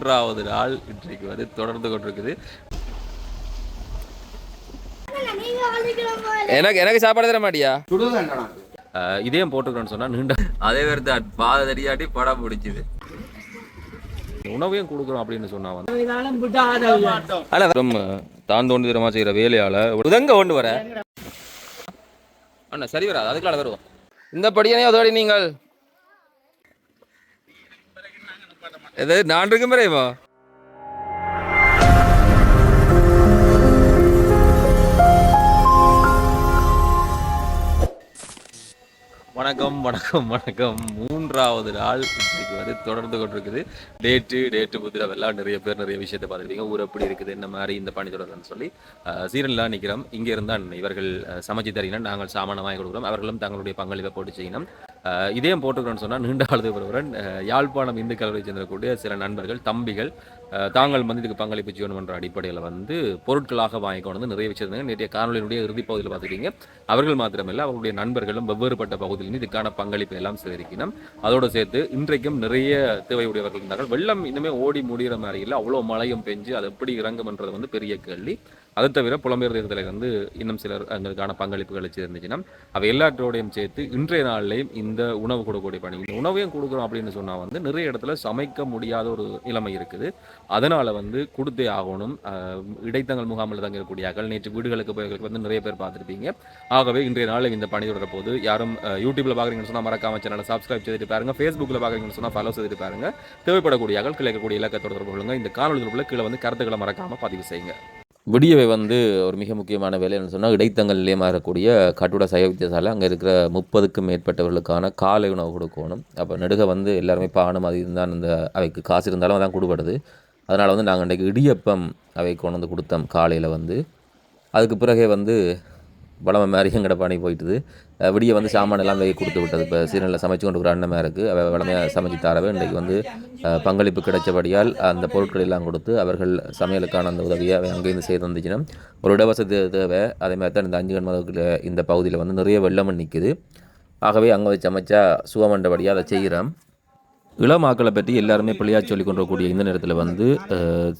மூன்றாவது நாள் இன்றைக்கு வந்து தொடர்ந்து கொண்டிருக்குது. எனக்கு எனக்கு சாப்பாடு தர மாட்டியா? இதையும் போட்டுக்கிறேன்னு சொன்னா நீண்ட அதே வேறு பாத தடியாட்டி படம் பிடிச்சிது உணவையும் கொடுக்குறோம் அப்படின்னு சொன்னா வந்து தான் தோண்டி தரமா செய்யற வேலையால உதங்க கொண்டு வர. அண்ணா சரி வராது அதுக்குள்ள வருவோம். இந்த படியனே அதோட நீங்கள் எது நான் இருக்கும் வரையுமா வணக்கம் வணக்கம் வணக்கம். மூன்றாவது நாள் இன்றைக்கு வந்து தொடர்ந்து கொண்டிருக்குது. டேட்டு டேட்டு புதிரம் எல்லாம் நிறைய பேர் நிறைய விஷயத்தை பார்த்துருக்கீங்க ஊர் எப்படி இருக்குது என்ன மாதிரி இந்த பணி தொடர்றதுன்னு சொல்லி சீரன்லாம் நிற்கிறோம் இங்கே இருந்தால் இவர்கள் சமைச்சு தரீங்கன்னா நாங்கள் சாமானம் வாங்கி கொடுக்குறோம். அவர்களும் தங்களுடைய பங்களிப்பை போட்டு செய்யணும். இதையும் போட்டுக்கிறோன்னு சொன்னால் நீண்ட காலத்துக்கு ஒருவரன் யாழ்ப்பாணம் இந்து கல்லூரி சேர்ந்தக்கூடிய சில நண்பர்கள் தம்பிகள் தாங்கள் வந்து இதுக்கு பங்களிப்பு செய்யணும் என்ற அடிப்படையில் வந்து பொருட்களாக வாங்கி கொண்டு வந்து நிறைய வச்சிருந்தாங்க நேற்றைய காணொலியினுடைய இறுதி பகுதியில் பார்த்துக்கிட்டீங்க அவர்கள் மாத்திரமில்லை அவர்களுடைய நண்பர்களும் வெவ்வேறுபட்ட பகுதியிலிருந்து இதுக்கான பங்களிப்பு எல்லாம் சேகரிக்கணும் அதோடு சேர்த்து இன்றைக்கும் நிறைய தேவையுடையவர்கள் இருந்தார்கள். வெள்ளம் இன்னுமே ஓடி முடிகிற மாதிரி இல்லை. அவ்வளோ மழையும் பெஞ்சு அது எப்படி இறங்கும்ன்றது வந்து பெரிய கேள்வி. அது தவிர புலம்பெயர் தேர்தலில் வந்து இன்னும் சிலர் எங்களுக்கான பங்களிப்புகள் இருந்துச்சுன்னா அவை எல்லாத்தோடையும் சேர்த்து இன்றைய நாள்லையும் இந்த உணவு கொடுக்கக்கூடிய பணி. இந்த உணவையும் கொடுக்குறோம் அப்படின்னு சொன்னால் வந்து நிறைய இடத்துல சமைக்க முடியாத ஒரு நிலைமை இருக்குது. அதனால் வந்து கொடுத்தே ஆகணும். இடைத்தங்கள் முகாமில் அகல் நேற்று வீடுகளுக்கு போய் வந்து நிறைய பேர் பார்த்துருப்பீங்க. ஆகவே இன்றைய நாளில் இந்த பணி தொடர போது யாரும் யூடியூப்பில் பார்க்குறீங்கன்னு சொன்னால் மறக்காம சேனலை சப்ஸ்கிரைப் செய்துட்டு பாருங்க. ஃபேஸ்புக்கில் பார்க்குறீங்கன்னு சொன்னால் ஃபாலோ செய்துட்டு பாருங்க. அகல் கிடைக்கக்கூடிய இலக்கை தொடர்பு கொள்ளுங்கள் இந்த காணொலிகளுக்குள்ள கீழே வந்து கருத்துக்களை மறக்காமல் பதிவு செய்யுங்க. விடியவை வந்து ஒரு மிக முக்கியமான வேலை என்ன சொன்னால் நிலையமாக மாறக்கூடிய கட்டுட சைவ வித்தியாசாலை அங்கே இருக்கிற முப்பதுக்கும் மேற்பட்டவர்களுக்கான காலை உணவு கொடுக்கணும். அப்போ நெடுக வந்து எல்லாருமே பானம் அது இருந்தால் அந்த அவைக்கு காசு இருந்தாலும் அதான் கொடுப்படுது அதனால் வந்து நாங்கள் இன்றைக்கு இடியப்பம் அவை கொண்டு வந்து கொடுத்தோம் காலையில் வந்து. அதுக்கு பிறகே வந்து பலமை மாதிரி எங்கட போயிட்டுது. விடிய வந்து சாமான் எல்லாம் போய் கொடுத்து விட்டது. இப்போ சீரனில் சமைச்சு கொண்டு இருக்கிற அண்ணன் இருக்குது அவ வளமையாக சமைச்சு தரவே இன்றைக்கு வந்து பங்களிப்பு கிடைச்சபடியால் அந்த பொருட்கள் எல்லாம் கொடுத்து அவர்கள் சமையலுக்கான அந்த உதவியை அவை அங்கேருந்து செய்து வந்துச்சுன்னா ஒரு இடவசதி தேவை. அதே மாதிரி தான் இந்த அஞ்சு கண்மதுக்குள்ள இந்த பகுதியில் வந்து நிறைய வெள்ளம் நிற்குது ஆகவே அங்கே வச்சு சமைச்சா சுகமண்டபடியாக அதை செய்கிறோம் இளமாக்களை பற்றி எல்லாருமே பிள்ளையா சொல்லி கொண்டிருக்கக்கூடிய இந்த நேரத்தில் வந்து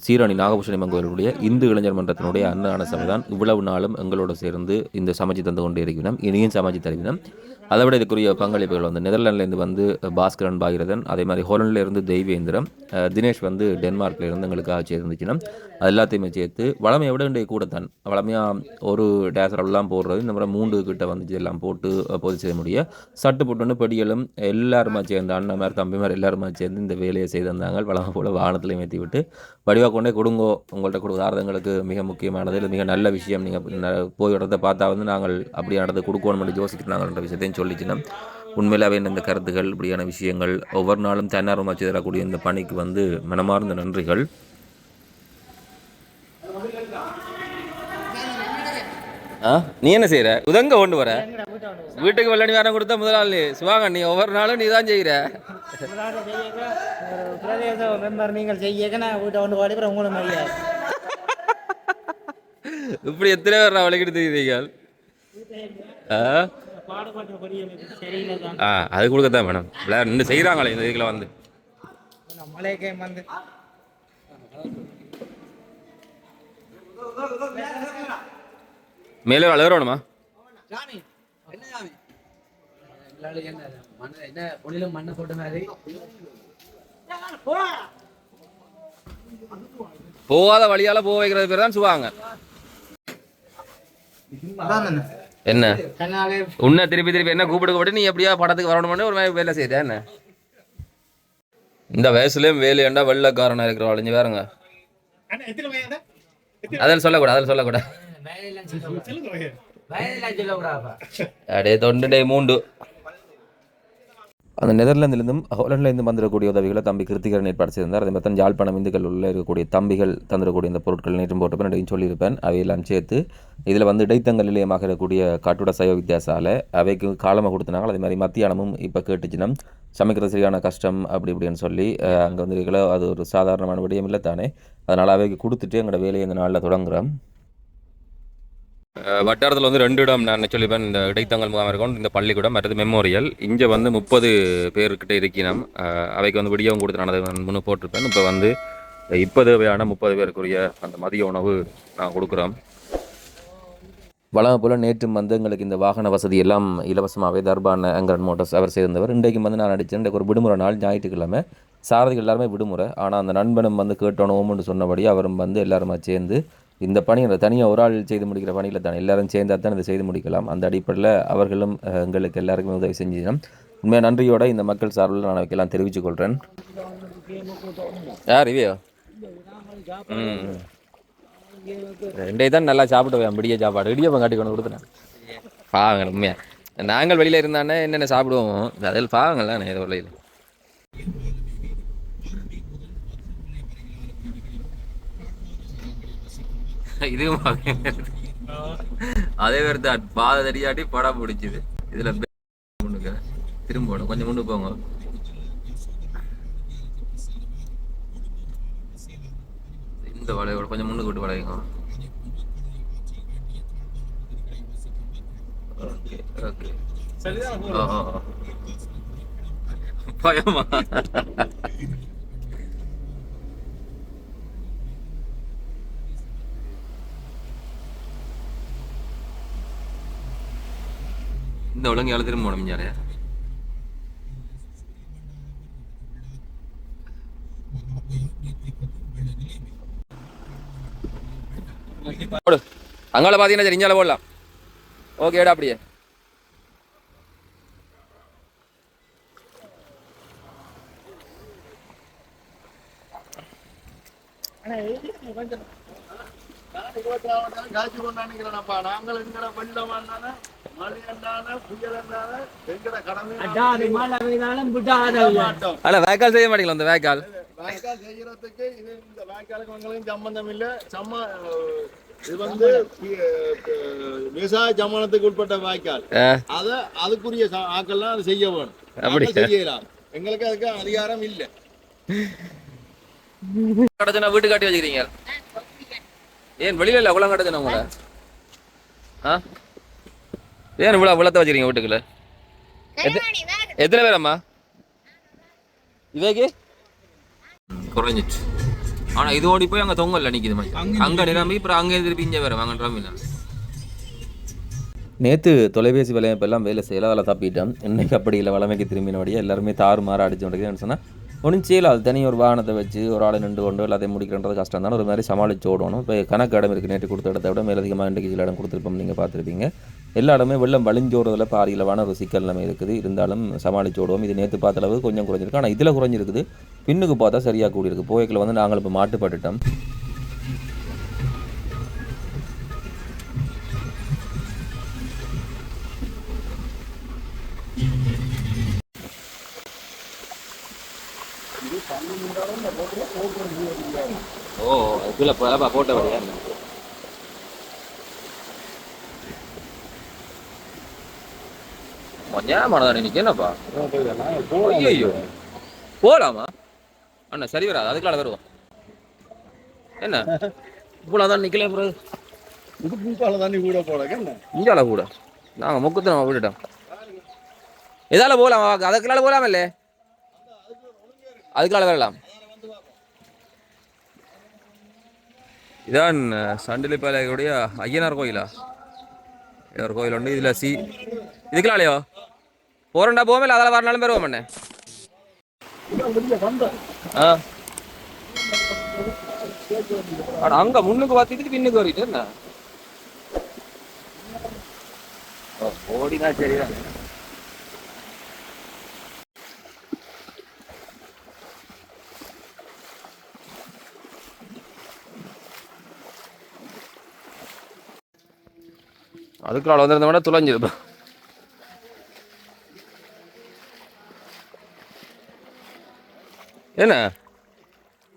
சீரணி நாகபூஷணி மங்கோருடைய இந்து இளைஞர் மன்றத்தினுடைய அன்னதான சபை தான் இவ்வளவு நாளும் எங்களோட சேர்ந்து இந்த சமைச்சு தந்து கொண்டே இருக்கிறோம். இனியும் சமைச்சு தருகிறோம். அதை விட இதுக்குரிய பங்களிப்புகள் வந்து நெதர்லாண்ட்லேருந்து வந்து பாஸ்கரன் பாகிரதன் அதே மாதிரி ஹோலண்ட்லேருந்து தெய்வேந்திரம் தினேஷ் வந்து டென்மார்க்லேருந்து எங்களுக்காக சேர்ந்துச்சுன்னா அது எல்லாத்தையுமே சேர்த்து வளமையை விட இன்றைய கூட தான் வளமையாக ஒரு டேசரெல்லாம் போடுறது இந்த மாதிரி மூன்று கிட்ட வந்து எல்லாம் போட்டு பொது பொதி செய்ய முடியும் சட்டு போட்டுன்னு பெடிகளும் எல்லாருமா சேர்ந்து அண்ணன் மாதிரி தம்பி மாதிரி எல்லாருமா சேர்ந்து இந்த வேலையை செய்து வந்தாங்க வளமை போல வாகனத்திலையும் ஏற்றி விட்டு வடிவாக கொண்டே கொடுங்கோ. உங்கள்கிட்ட கொடுக்குறது எங்களுக்கு மிக முக்கியமானது. இது மிக நல்ல விஷயம். நீங்கள் போய் இடத்த பார்த்தா வந்து நாங்கள் அப்படியானது கொடுக்கணும் யோசிக்கிறாங்கன்ற விஷயத்தையும் சொல்லிச்சுன்னா உண்மையிலாவே இந்த கருத்துக்கள் இப்படியான விஷயங்கள் ஒவ்வொரு நாளும் தன்னார்வமாக செய்து தரக்கூடிய இந்த பணிக்கு வந்து மனமார்ந்த நன்றிகள். நீ என்ன செய்கிற உதங்க கொண்டு வர? வீட்டுக்கு வெள்ளடி வேரம் கொடுத்தா முதலாளி சிவாங்க நீ ஒவ்வொரு நாளும் நீ தான் செய்கிற பிரதேச மெம்பர் நீங்கள் செய்ய வீட்டை கொண்டு பாடி அப்புறம் மரியாதை இப்படி எத்தனை பேர் நான் வழிகிட்டு தெரியுறீங்க ஆ? ஆ அது கொடுக்கத்தான் மேடம் விளையாட நின்று செய்கிறாங்களே இந்த இதுக்குள்ள வந்து. மலைக்கே வந்து. மேலே போட்ட மாதிரி? போகாத வழியால போக வைக்கிறது பேர் தான் சுவாங்க என்ன? உன்னை திருப்பி திருப்பி என்ன கூப்பிட்டு கூப்பிட்டு நீ எப்படியா படத்துக்கு வரணும்னு ஒரு மாதிரி வேலை செய்த என்ன? இந்த வயசுலயும் வேலையாண்டா வெள்ளக்காரனா இருக்கிற வளைஞ்சு வேறங்க அதில் சொல்லக்கூடாது அதில் சொல்லக்கூடாது. அடே தொண்டு மூண்டு. அந்த நெதர்லாந்திலிருந்தும் ஹோலண்ட்லேருந்து வந்துடக்கூடிய உதவிகளை தம்பி கிருத்திகரன் ஏற்பாடு செய்திருந்தார். அதே மாதிரி தான் யாழ்ப்பாணம் இந்துக்கள் உள்ள இருக்கக்கூடிய தம்பிகள் தந்துடக்கூடிய இந்த பொருட்கள் நேற்றும் போட்டப்போ நிறைய சொல்லியிருப்பேன். அவையெல்லாம் சேர்த்து இதில் வந்து இடைத்தங்கள் நிலையமாக இருக்கக்கூடிய காட்டுட சைவ வித்தியாசாலை அவைக்கு காலமாக கொடுத்தனாங்க அதே மாதிரி மத்தியானமும் இப்போ கேட்டுச்சுன்னா சமைக்கிறது சரியான கஷ்டம் அப்படி இப்படின்னு சொல்லி அங்கே வந்து அது ஒரு சாதாரணமான விடயம் இல்லை தானே. அதனால் அவைக்கு கொடுத்துட்டு எங்களோட வேலையை இந்த நாளில் தொடங்குறோம். வட்டாரத்தில் வந்து ரெண்டு இடம் நான் சொல்லிப்பேன். இந்த இடைத்தங்கல் முகாம் இருக்கும் இந்த பள்ளிக்கூடம் மற்றது மெமோரியல். இங்கே வந்து முப்பது பேர்கிட்ட இருக்கணும் அவைக்கு வந்து விடியவும் கொடுத்து நான் அதை முன்னு போட்டிருப்பேன். இப்போ வந்து இப்போ தேவையான முப்பது பேருக்குரிய அந்த மதிய உணவு நான் கொடுக்குறோம். வளம் போல் நேற்றும் வந்து எங்களுக்கு இந்த வாகன வசதி எல்லாம் இலவசமாகவே தர்பான் அங்கரன் மோட்டர்ஸ் அவர் சேர்ந்தவர் இன்றைக்கு வந்து நான் நடித்தேன் இன்றைக்கு ஒரு விடுமுறை நாள் ஞாயிற்றுக்கிழமை. சாரதிகள் எல்லாருமே விடுமுறை. ஆனால் அந்த நண்பனும் வந்து கேட்டோணும்னு சொன்னபடி அவரும் வந்து எல்லாருமா சேர்ந்து இந்த பணியில் தனியாக ஒரு ஆள் செய்து முடிக்கிற பணியில் தானே. எல்லாரும் சேர்ந்தால் தான் இதை செய்து முடிக்கலாம். அந்த அடிப்படையில் அவர்களும் எங்களுக்கு எல்லாருக்குமே உதவி செஞ்சினோம் உண்மையாக நன்றியோட இந்த மக்கள் சார்பில் நான் வைக்கலாம் தெரிவித்துக் கொள்கிறேன் யார் இவையோ? ம் ரெண்டே தான் நல்லா சாப்பிடுவேன் விடிய சாப்பாடு. இடியப்பம் காட்டி கொண்டு கொடுத்துனேன் பாவங்கள் உண்மையாக நாங்கள் வெளியில் இருந்தானே என்னென்ன சாப்பிடுவோம் அதில் பாவங்கள்ல ஏதோ வழியில் இதுவும். அதே வருது பாத தடியாட்டி படம் பிடிச்சிது இதில் முன்னுக்கு திரும்ப கொஞ்சம் முன்னு போங்க. இந்த வளையோட கொஞ்சம் முன்னுக்கு விட்டு வளையுங்க ஓகே ஓகே. பயமா? இந்த எவ்வளோ திரும்ப போடு. அங்கால பார்த்தீங்கன்னா சரி இஞ்சால போடலாம். ஓகேடா அப்படியே. காட்சி கொண்டாடுங்கிறனப்பா நாங்கள் எங்கட வெள்ளம் வேக்கால் செய்ய மாட்டீங்களா அந்த வேக்கால் வாய்க்கால் செய்யறதுக்கு இது இந்த வாய்க்காலுக்கு எங்களுக்கு சம்பந்தம் இல்ல. சம்ம இது வந்து விவசாய சம்மந்தத்துக்கு உட்பட்ட வாய்க்கால். அத அதுக்குரிய ஆக்கள்லாம் அதை செய்ய வேணும். அப்படியா? நாங்க செய்யலாம். எங்களுக்கு அதுக்கு அதிகாரம் இல்ல. கடச்சனா வீட்டு காட்டி வச்சுக்கிறீங்க. ஏன் வெளியில இல்ல அவ்வளோ கடச்சனா உங்களை? ஆ? ஏன் இவ்வளோ இவ்வளோத்த வச்சுக்கிறீங்க வீட்டுக்குள்ள? எத்த- எத்தனை பேர் அம்மா? இவேக்கு குறைஞ்சிச்சு. ஆனா இது ஓடி போய் அங்க தொங்கல்ல நிக்குது மாதிரி அங்க நிரம்பி அப்புறம் அங்கே திருப்பி இங்கே வேற அங்க நிரம்பினா நேற்று தொலைபேசி வலையமைப்பெல்லாம் வேலை செய்யல அதில் தப்பிட்டோம் இன்னைக்கு அப்படி இல்லை வளமைக்கு திரும்பினபடியே எல்லாருமே தாறு மாற அடிச்சு கொண்டிருக்கேன்னு சொன்னால் ஒன்றும் அது தனி ஒரு வாகனத்தை வச்சு ஒரு ஆளை நின்று கொண்டு எல்லாத்தையும் முடிக்கின்றது கஷ்டம் தானே. ஒரு மாதிரி சமாளித்து ஓடணும். இப்போ கணக்கு இடம் இருக்குது நேற்று கொடுத்த இடத்த விட மேலதிகமாக இன்றைக்கு இடம் கொடுத்துருப்போம் நீங்கள் பார்த்துருப்பீங்க. எல்லா இடமே வெள்ளம் வழிஞ்சோடுறதுல பாதியிலவான ஒரு சிக்கல் நிலைமை இருக்குது. இருந்தாலும் சமாளித்து ஓடுவோம். இது நேற்று பார்த்த அளவு கொஞ்சம் குறைஞ்சிருக்கு. ஆனால் இதில் குறைஞ்சிருக்குது. பின்னுக்கு பார்த்தா சரியாக கூடியிருக்கு. போய்க்கில் வந்து நாங்கள் இப்போ மாட்டுப்பட்டுட்டோம். ஓ இதில் போட்ட வழியா? கொஞ்சம் மனதானே நிற்க என்னப்பா? ஐயோ போகலாமா அண்ணா சரி வராது அதுக்குள்ள வருவோம். என்ன? இவ்வளோ தான் நிற்கல பிறகு இது பூக்கால தண்ணி கூட போட என்ன? இஞ்சால கூட. நாங்கள் முக்கத்தை நம்ம விட்டுட்டோம் இதால போகலாம் அதுக்குள்ளால போகலாம் அதுக்குள்ள அதுக்குள்ளால வரலாம் இதான் சண்டிலிப்பாளையுடைய ஐயனார் கோயிலா? ஒரு கோயில் உண்டு இதில் சி இதுக்குள்ளாலையோ போறண்டா போவோம் இல்லை அதெல்லாம் வரனாலும் பெறுவோம் அண்ணே. ஆ. ஆனா அங்க முன்னுக்கு பார்த்துட்டு பின்னுக்கு வரிட்டு என்ன? ஓடினா சரிதான். அதுக்குள்ள வந்திருந்த விட துளைஞ்சிருப்பேன் என்ன?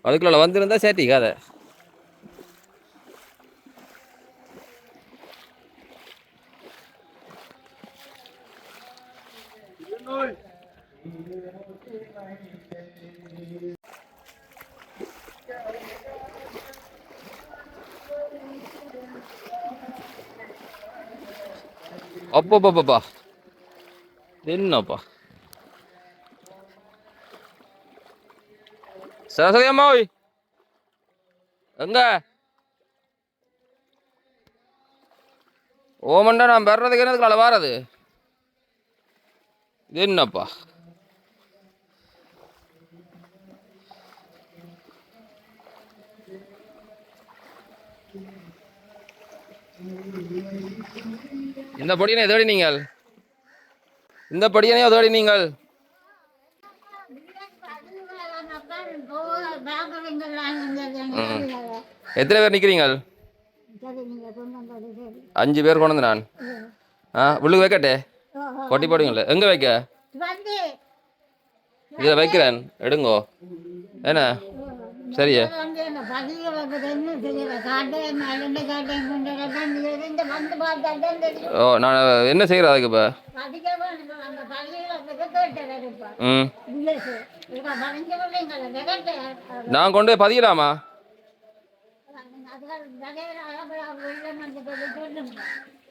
அதுக்குள்ள வந்திருந்தா சேட்டி கதை அப்பப்பப்பா என்னப்பா? சரஸ்வதி அம்மா ஓய். எங்க? ஓமண்டா நான் வர்றதுக்கு என்னதுக்கு அதில் இது என்னப்பா? இந்த படியனை தேடி நீங்கள் இந்த படியனையோ தேடி நீங்கள் எத்தனை பேர் நிற்கிறீங்க அஞ்சு பேர் கொண்டு வந்து நான். ஆ உள்ளுக்கு வைக்கட்டே? கொட்டி போடுவீங்களே. எங்கே வைக்க? இதில் வைக்கிறேன். எடுங்கோ. என்ன? சரியே. ஓ நான் என்ன செய்கிறது அதுக்கு இப்போ ம். நான் கொண்டு போய் பதியலாமா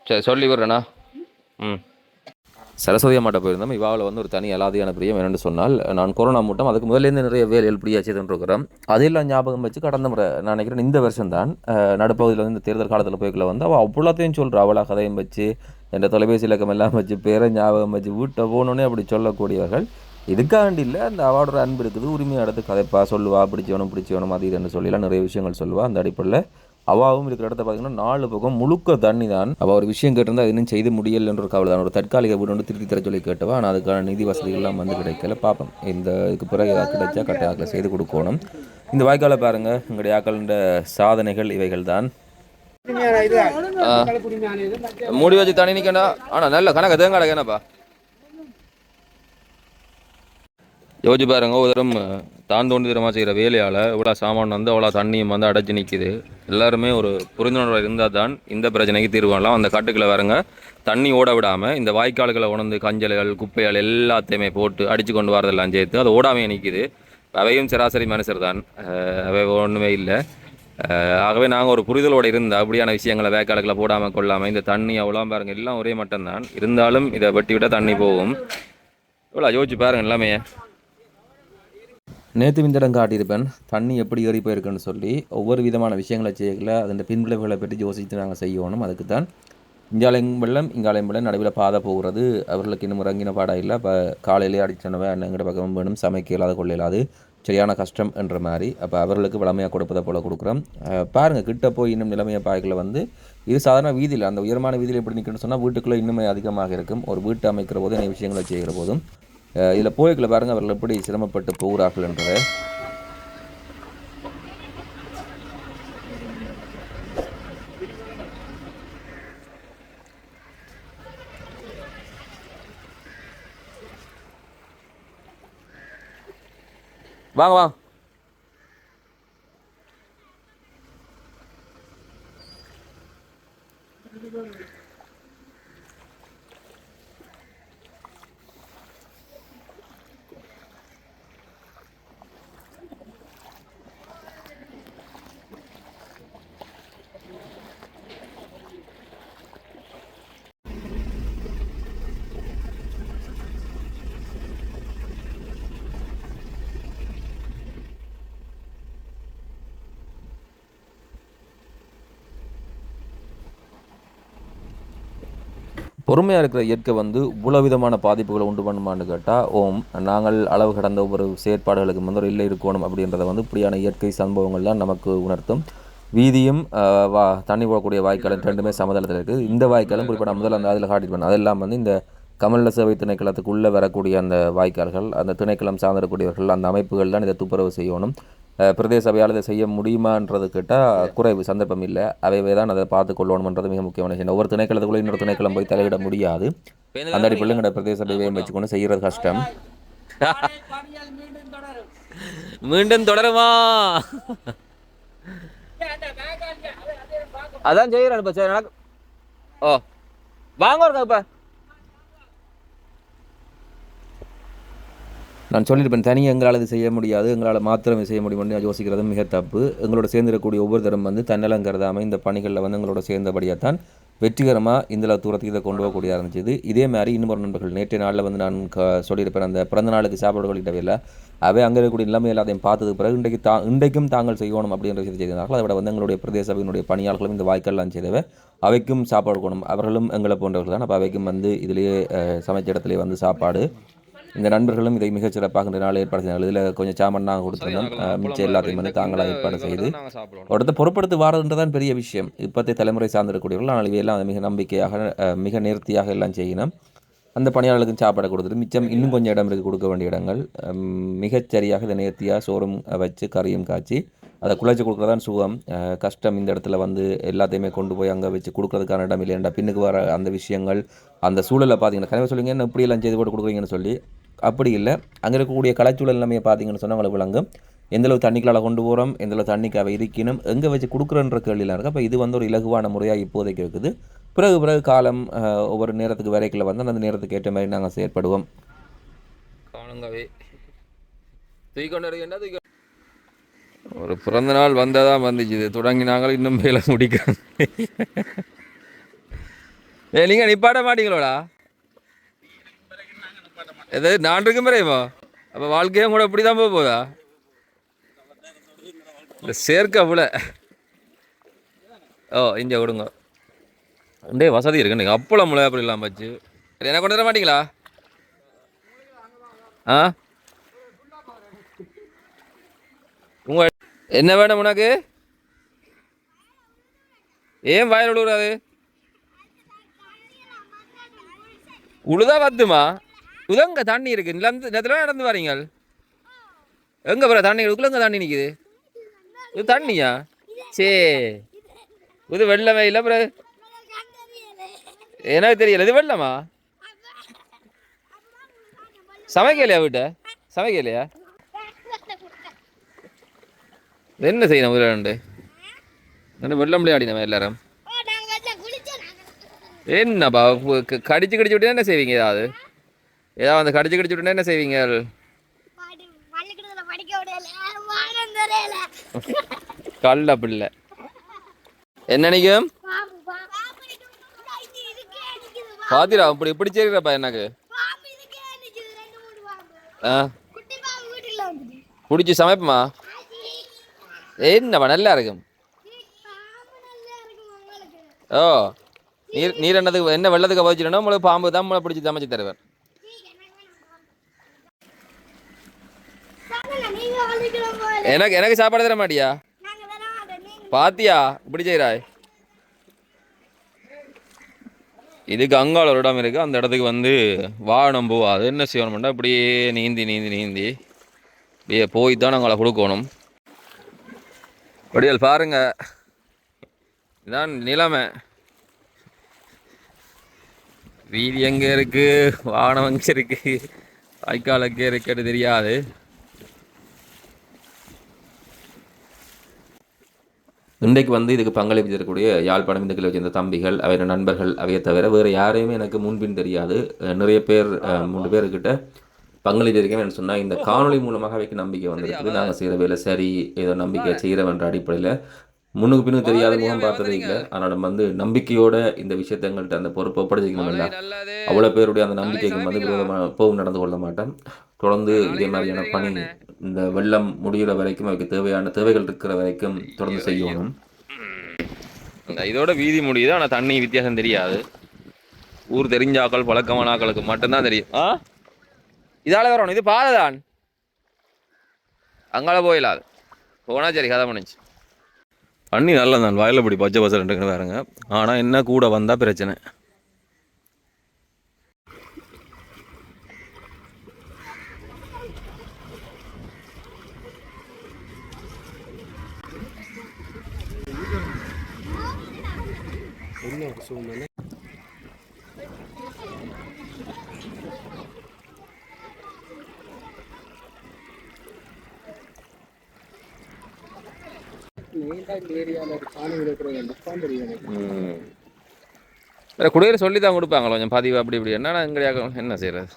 சரி சொல்லி விடுறேண்ணா. ம். சரஸ்வதி அம்மாட்ட போயிருந்தோம். இவாவில் வந்து ஒரு தனி அலாதியான பிரியம் என்னென்னு சொன்னால் நான் கொரோனா மூட்டம் அதுக்கு முதலேருந்து நிறைய வேலை இப்படியா செய்துருக்கிறோம் அதெல்லாம் ஞாபகம் வச்சு கடந்த முறை நான் நினைக்கிறேன் இந்த வருஷம் தான் நடுப்பகுதியில் வந்து இந்த தேர்தல் காலத்தில் போய்க்குள்ள வந்து அவள் அவ்வளோத்தையும் சொல்கிறா அவளா கதையும் வச்சு என்ற தொலைபேசி இலக்கம் எல்லாம் வச்சு பேரை ஞாபகம் வச்சு வீட்டை போகணுன்னே அப்படி சொல்லக்கூடியவர்கள். இதுக்காண்டி இல்லை அந்த அவார்டோட அன்பு இருக்குது. உரிமையை எடுத்து கதைப்பா சொல்லுவா பிடிச்சவனும் பிடிச்சவனும் அது இதுன்னு சொல்லிலாம் நிறைய விஷயங்கள் சொல்லுவாள் அந்த அடிப்படையில் அவாவும் இருக்கிற இடத்த பார்த்தீங்கன்னா நாலு பக்கம் முழுக்க தண்ணி தான் அவள் ஒரு விஷயம் கேட்டிருந்தா அது இன்னும் செய்து முடியல என்ற ஒரு கவலை தான். ஒரு தற்காலிக வீடு ஒன்று திருத்தி தர சொல்லி கேட்டவா? ஆனால் அதுக்கான நிதி வசதிகள்லாம் வந்து கிடைக்கல. பார்ப்போம் இந்த இதுக்கு பிறகு ஏதாவது கிடைச்சா கட்டாயத்தில் செய்து கொடுக்கணும். இந்த வாய்க்காலை பாருங்கள் எங்களுடைய ஆக்களின் சாதனைகள் இவைகள் தான் மூடி வச்சு தண்ணி நிற்கண்டா ஆனால் நல்ல கணக்கு தேங்காய் என்னப்பா? யோசிச்சு பாருங்க ஒரு தரம் தான் தோண்டி தரமாக செய்கிற வேலையால் இவ்வளோ சாமான் வந்து அவ்வளோ தண்ணியும் வந்து அடைச்சி நிற்கிது எல்லாருமே ஒரு புரிந்துணர்வு இருந்தால் தான் இந்த பிரச்சனைக்கு தீர்வாகலாம் அந்த காட்டுக்களை வரங்க தண்ணி ஓட விடாமல் இந்த வாய்க்கால்களை உணர்ந்து கஞ்சல்கள் குப்பைகள் எல்லாத்தையுமே போட்டு அடித்து கொண்டு வரதெல்லாம் சேர்த்து அது ஓடாமையே நிற்கிது அவையும் சராசரி மனுஷர் தான். அவை ஒன்றுமே இல்லை. ஆகவே நாங்கள் ஒரு புரிதலோடு இருந்தால் அப்படியான விஷயங்களை வேக்காலுக்களை போடாமல் கொள்ளாமல் இந்த தண்ணி அவ்வளோ பாருங்க எல்லாம் ஒரே மட்டும்தான். இருந்தாலும் இதை வெட்டி விட்டால் தண்ணி போகும். இவ்வளோ யோசிச்சு பாருங்க எல்லாமே நேற்று விந்தடம் காட்டியிருப்பேன். தண்ணி எப்படி ஏறி போயிருக்குன்னு சொல்லி ஒவ்வொரு விதமான விஷயங்களை செய்யல அதன் பின்விளைவுகளை பற்றி யோசித்து நாங்கள் செய்யணும். அதுக்கு தான் இந்தியாலயம் வெள்ளம் இங்காலயம் வெள்ளம் நடுவில் பாதை போகிறது. அவர்களுக்கு இன்னும் இறங்கின பாடம் இல்லை. இப்போ காலையிலே அடிச்சனவை என்னங்கிற பக்கம் வேணும். சமைக்க இல்லாத கொள்ள இல்லாது சரியான கஷ்டம் என்ற மாதிரி. அப்போ அவர்களுக்கு வளமையாக கொடுப்பதை போல் கொடுக்குறோம். பாருங்கள் பாருங்க கிட்ட போய் இன்னும் நிலைமையை பாய்களை வந்து இது சாதாரண வீதியில் அந்த உயரமான வீதியில் எப்படி நிற்கணும்னு சொன்னால் வீட்டுக்குள்ளே இன்னுமே அதிகமாக இருக்கும். ஒரு வீட்டை அமைக்கிற போது நிறைய விஷயங்களை செய்கிற போதும். இதில் போய்களை பாருங்கள் அவர்கள் எப்படி சிரமப்பட்டு போகிறார்கள் என்றதை வாங்க வாங்க பொறுமையாக இருக்கிற இயற்கை வந்து இவ்வளோ விதமான பாதிப்புகளை உண்டு பண்ணுமான்னு கேட்டால் ஓம் நாங்கள் அளவு கடந்த ஒவ்வொரு செயற்பாடுகளுக்கு வந்து இல்லை இருக்கணும் அப்படின்றத வந்து இப்படியான இயற்கை சம்பவங்கள்லாம் நமக்கு உணர்த்தும். வீதியும் வா தண்ணி போகக்கூடிய வாய்க்காலும் ரெண்டுமே சமதளத்தில் இருக்குது இந்த வாய்க்காலும் குறிப்பாக முதல்ல அந்த அதில் காட்டிட்டு பண்ண அதெல்லாம் வந்து இந்த கமல்ல சேவை திணைக்களத்துக்குள்ளே வரக்கூடிய அந்த வாய்க்கால்கள் அந்த திணைக்களம் சார்ந்திருக்கக்கூடியவர்கள் அந்த அமைப்புகள் தான் இதை துப்புரவு செய்யணும். பிரதேச சபையால் இதை செய்ய முடியுமான்றது கேட்டால் குறைவு சந்தர்ப்பம் இல்லை. அவைவே தான் அதை பார்த்து கொள்ளணுன்றது மிக முக்கியமான விஷயம். ஒவ்வொரு திணைக்களத்துக்குள்ளே இன்னொரு திணைக்களம் போய் தலையிட முடியாது. அந்த அடிப்படையில் எங்களோட பிரதேச சபையை வச்சுக்கொண்டு செய்கிறது கஷ்டம். மீண்டும் தொடருமா? அதான் செய்கிறேன் இப்போ. சரி ஓ. வாங்க இருக்கா இப்போ நான் சொல்லியிருப்பேன் தனியாக எங்களால் இது செய்ய முடியாது எங்களால் மாத்திரம் செய்ய முடியும்னு யோசிக்கிறது மிக தப்பு. எங்களோட சேர்ந்திருக்கக்கூடிய ஒவ்வொருத்தரும் வந்து தன்னலம் கருதாமல் இந்த பணிகளில் வந்து எங்களோட சேர்ந்தபடியாக தான் வெற்றிகரமாக இந்த தூரத்துக்கு இதை கொண்டு போகக்கூடிய ஆரம்பிச்சது இதே மாதிரி இன்னும் ஒரு நண்பர்கள் நேற்றைய நாளில் வந்து நான் க சொல்லியிருப்பேன் அந்த பிறந்த நாளுக்கு சாப்பாடு கொள்ளிட்டவையில் அவை அங்கே இருக்கக்கூடிய நிலைமை எல்லாத்தையும் பார்த்ததுக்கு பிறகு இன்றைக்கு தா இன்றைக்கும் தாங்கள் செய்யணும் அப்படின்ற விஷயத்தை செய்திருந்தார்கள். அதை விட வந்து எங்களுடைய பிரதேச சபையினுடைய பணியாளர்களும் இந்த வாய்க்கெல்லாம் செய்தவை. அவைக்கும் சாப்பாடு கொடுக்கணும். அவர்களும் எங்களை போன்றவர்கள் தான். அப்போ அவைக்கும் வந்து இதிலேயே சமைச்ச இடத்துலேயே வந்து சாப்பாடு இந்த நண்பர்களும் இதை மிகச் சிறப்பாக இந்த நாள் ஏற்பாடு செய்தார்கள். இதில் கொஞ்சம் சாமான் நாங்கள் கொடுத்துருந்தோம். மிச்சம் எல்லாத்தையும் வந்து தாங்களாக ஏற்பாடு செய்து ஒருத்த பொறுப்படுத்தி வாரதுன்றதான் பெரிய விஷயம். இப்போத்தைய தலைமுறை சார்ந்திருக்கக்கூடியவர்கள் ஆனால் இவையெல்லாம் மிக நம்பிக்கையாக மிக நேர்த்தியாக எல்லாம் செய்யணும். அந்த பணியாளர்களுக்கும் சாப்பாடை கொடுத்துட்டு மிச்சம் இன்னும் கொஞ்சம் இடம் இருக்குது கொடுக்க வேண்டிய இடங்கள். ஹம், மிகச் சரியாக இதை நேர்த்தியாக சோறும் வச்சு கறியும் காய்ச்சி அதை குழைச்சி கொடுக்குறதான் சுகம். கஷ்டம் இந்த இடத்துல வந்து எல்லாத்தையுமே கொண்டு போய் அங்கே வச்சு கொடுக்குறதுக்கான இடம் இல்லைண்டா பின்னுக்கு வர அந்த விஷயங்கள் அந்த சூழலை பார்த்தீங்கன்னா கனவே சொல்லுங்க என்ன இப்படியெல்லாம் செய்து போட்டு கொடுக்குறீங்கன்னு சொல்லி அப்படி இல்லை. அங்கே இருக்கக்கூடிய கலைச்சூழல் நிலைமையை பார்த்தீங்கன்னு சொன்னால் உங்களுக்கு விளங்கும். எந்தளவு தண்ணிக்களால் கொண்டு போகிறோம் எந்தளவு தண்ணிக்கு அவை இருக்கணும் எங்கே வச்சு கொடுக்குறன்ற கேள்வியெலாம் இருக்குது அப்போ இது வந்து ஒரு இலகுவான முறையாக இப்போதைக்கு இருக்குது. பிறகு பிறகு காலம் ஒவ்வொரு நேரத்துக்கு வரைக்கில் வந்து அந்த நேரத்துக்கு ஏற்ற மாதிரி நாங்கள் செயற்படுவோம். ஒரு பிறந்த நாள் தான் வந்துச்சு. இது தொடங்கினாங்க இன்னும் மேலே முடிக்க ஏ நீங்கள் நிப்பாட மாட்டீங்களோடா? எது நான் இருக்க மாதிரியுமா அப்போ வாழ்க்கையும் கூட இப்படி தான் போக போதா இந்த சேர்க்க போல ஓ இங்கே விடுங்க ரெண்டே வசதி இருக்கு நீங்கள் அப்பளம் முளை அப்படி இல்லாமல் வச்சு என்ன கொண்டு வர மாட்டீங்களா? ஆ? உங்க என்ன வேணும் உனக்கு? ஏன் வயல் விழுகுறாது உழுதா வத்துமா? உதங்க தண்ணி இருக்கு? நிலந்து நேரத்தில் நடந்து வரீங்க. எங்க போற தண்ணி? இருக்குள்ள தண்ணி நிக்குது? இது தண்ணியா? சே. இது வெள்ளமே இல்லை அப்புறம் எனக்கு தெரியல. இது வெள்ளமா? சமைக்கலையா வீட்ட? சமைக்கலையா? என்ன செய்யணும் உருண்டு என்ன வெள்ளம் விளையாடினவன் எல்லாரும். என்னப்பா கடிச்சு கடிச்சு விட்டு என்ன செய்வீங்க ஏதாவது? ஏதாவது வந்து கடிச்சு கடிச்சு என்ன செய்வீங்க? கல்ல பிள்ளை. என்ன நினைக்கும்? பாத்திரா இப்படி இப்படி சரிக்கிறப்பா எனக்கு? பிடிச்சி சமைப்போமா? என்னப்பா நல்லா இருக்கும். ஓ நீர் நீர் என்னதுக்கு என்ன வெள்ளத்துக்கு வச்சுட்டோம் உங்களுக்கு பாம்பு தான் உங்களை பிடிச்சி சமைச்சு தருவேன். எனக்கு எனக்கு சாப்பாடு தர மாட்டியா? பாத்தியா? இப்படி செய்கிறாய் இதுக்கு அங்காள ஒரு இடம் இருக்குது அந்த இடத்துக்கு வந்து வாகனம் போகாது. என்ன செய்யணும்னா இப்படியே நீந்தி நீந்தி நீந்தி இப்படியே போய் தான் நாங்கள் கொடுக்கணும். வடிவேல் பாருங்க. இதான் நிலைமை. வீதி எங்கே இருக்கு? வாகனம் எங்கே இருக்கு? வாய்க்கால் எங்கே இருக்குன்னு தெரியாது. இன்றைக்கு வந்து இதுக்கு பங்களிப்பு தரக்கூடிய யாழ்ப்பாணம் இந்த கிலோ சேர்ந்த தம்பிகள் அவையோட நண்பர்கள் அவையை தவிர வேறு யாரையுமே எனக்கு முன்பின் தெரியாது. நிறைய பேர் மூணு பேர்கிட்ட பங்களிப்பு இருக்கேன்னு சொன்னால் இந்த காணொளி மூலமாக அவைக்கு நம்பிக்கை வந்திருக்குது நாங்கள் செய்கிற வேலை சரி ஏதோ நம்பிக்கை செய்கிறவன்ற அடிப்படையில் முன்னுக்கு பின்னுக்கு தெரியாத முகம் பார்த்ததே இல்லை. ஆனாலும் வந்து நம்பிக்கையோட இந்த விஷயத்தை எங்கள்கிட்ட அந்த பொறுப்பை ஒப்படைச்சிக்கணும்ல. அவ்வளோ பேருடைய அந்த நம்பிக்கைக்கு வந்து விரோதமாக எப்பவும் நடந்து கொள்ள மாட்டேன் தொடர்ந்து இதே மாதிரியான பணி இந்த வெள்ளம் முடிகிற வரைக்கும் அதுக்கு தேவையான தேவைகள் இருக்கிற வரைக்கும் தொடர்ந்து செய்யணும். இதோட வீதி முடியுது ஆனால் தண்ணி வித்தியாசம் தெரியாது. ஊர் தெரிஞ்ச ஆக்கள் பழக்கமான ஆக்களுக்கு மட்டும்தான் தெரியும். ஆ? இதால வரணும் இது பாதை தான் அங்கால போயிடாது போனா சரி கதை பண்ணிச்சு தண்ணி நல்லா தான் வயலில் இப்படி பச்சை பச்சை ரெண்டு வேறுங்க ஆனால் என்ன கூட வந்தால் பிரச்சனை. ம். வேற குடியேற சொல்லி தான் கொடுப்பாங்களோ கொஞ்சம் பதிவு அப்படி இப்படி. என்னன்னா எங்கடையாக என்ன செய்யறது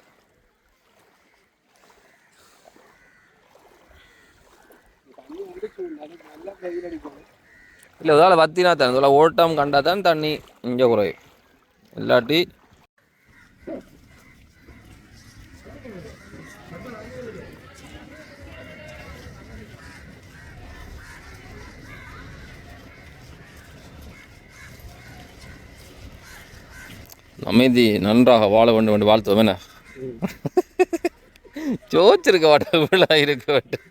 ಇಲ್ಲ ಉದಾಲ ಬತ್ತಿನ ತಾನೆ ಉದಾಲ ಓಟಂ ಕಂಡ ತಾನೆ ತಣ್ಣಿ ಇಂಜ കുറേ ഇല്ലാട്ടി அமைதி நன்றாக வாழ வேண்டும் என்று வாழ்த்துவோம். என்ன? ஜோச்சிருக்க மாட்டேன் இருக்க மாட்டேன்.